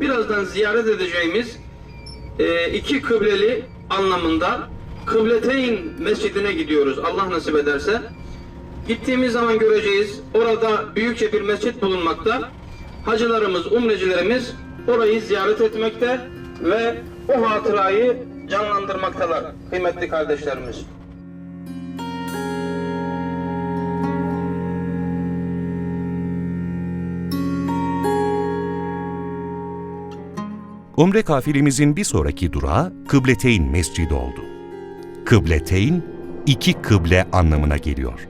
birazdan ziyaret edeceğimiz e, iki kıbleli anlamında Kıbleteyn Mescidine gidiyoruz Allah nasip ederse. Gittiğimiz zaman göreceğiz orada büyükçe bir mescit bulunmakta. Hacılarımız, umrecilerimiz orayı ziyaret etmekte ve o hatırayı canlandırmaktalar kıymetli kardeşlerimiz. Umre kafilemizin bir sonraki durağı Kıbleteyn Mescidi oldu. Kıbleteyn, iki kıble anlamına geliyor.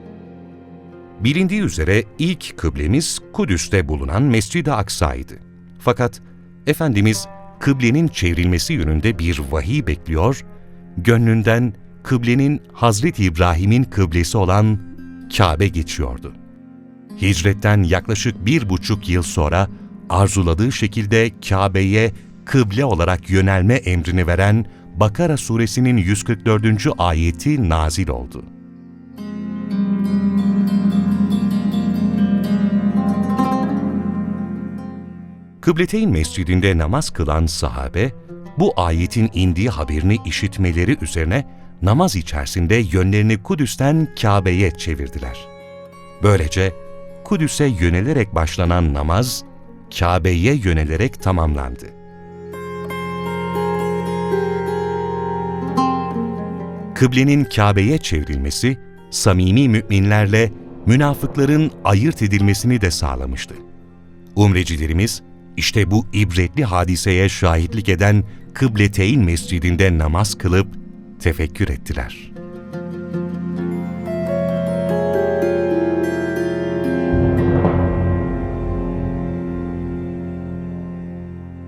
Bilindiği üzere ilk kıblemiz Kudüs'te bulunan Mescid-i Aksa'ydı. Fakat Efendimiz kıblenin çevrilmesi yönünde bir vahiy bekliyor, gönlünden kıblenin Hazreti İbrahim'in kıblesi olan Kabe geçiyordu. Hicretten yaklaşık bir buçuk yıl sonra arzuladığı şekilde Kabe'ye kıble olarak yönelme emrini veren Bakara suresinin 144. ayeti nazil oldu. Kıbleteyn Mescidinde namaz kılan sahabe, bu ayetin indiği haberini işitmeleri üzerine namaz içerisinde yönlerini Kudüs'ten Kabe'ye çevirdiler. Böylece Kudüs'e yönelerek başlanan namaz, Kabe'ye yönelerek tamamlandı. Kıblenin Kabe'ye çevrilmesi, samimi müminlerle münafıkların ayırt edilmesini de sağlamıştı. Umrecilerimiz, işte bu ibretli hadiseye şahitlik eden Kıbleteyn Mescidinde namaz kılıp tefekkür ettiler.''